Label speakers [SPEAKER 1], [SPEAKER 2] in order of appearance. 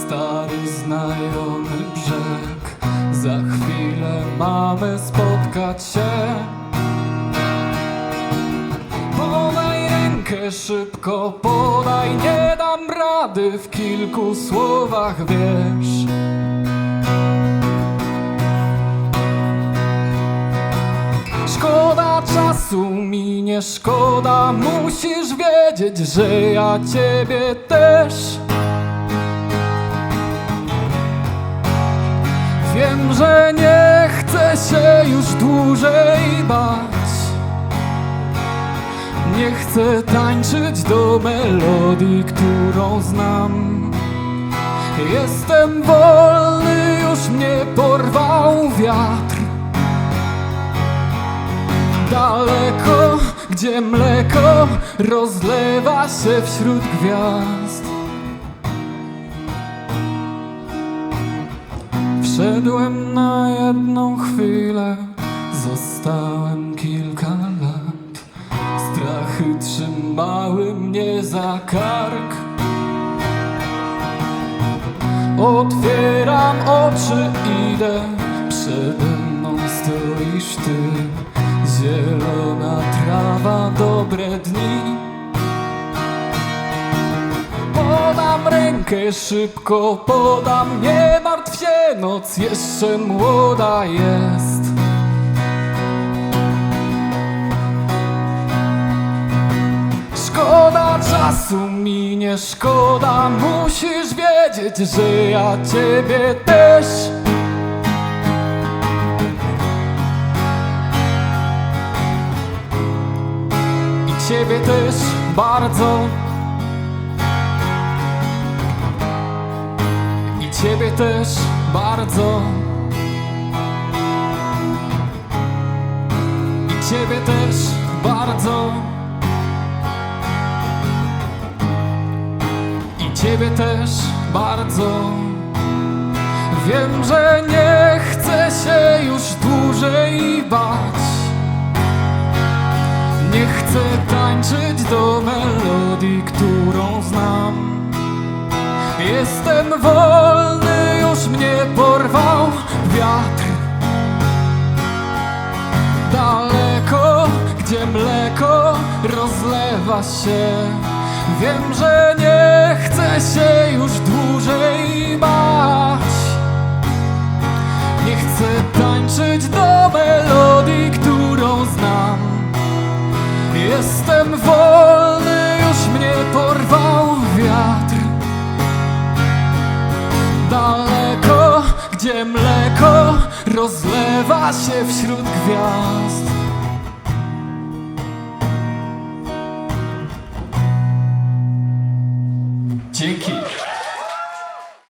[SPEAKER 1] stary znajomy brzeg. Za chwilę mamy spotkać się. Podaj rękę szybko, podaj Nie dam rady w kilku słowach, wiesz. Szkoda czasu mi nie szkoda Musisz wiedzieć, że ja ciebie też Wiem, że nie chcę się już dłużej bać. Nie chcę tańczyć do melodii, którą znam. Jestem wolny, już mnie porwał wiatr. Daleko, gdzie mleko rozlewa się wśród gwiazd Wszedłem na jedną chwilę, zostałem kilka lat. Strachy trzymały mnie za kark. Otwieram oczy, idę, przede mną stoisz ty. Zielona trawa, dobre dni. Podam rękę szybko, podam, nie się, noc jeszcze młoda jest. Szkoda czasu mi nie szkoda, musisz wiedzieć, że ja ciebie też. I ciebie też bardzo. Ciebie też bardzo. I ciebie też bardzo. I ciebie też bardzo. Wiem, że nie chcę się już dłużej bać. Nie chcę tańczyć do melodii, którą znam. Jestem wolny, gdzie mleko rozlewa się. Wiem, że nie chcę się już dłużej bać. Nie chcę tańczyć do melodii, którą znam. Jestem wolny, już mnie porwał wiatr. Daleko, gdzie mleko rozlewa się wśród gwiazd. Dzięki.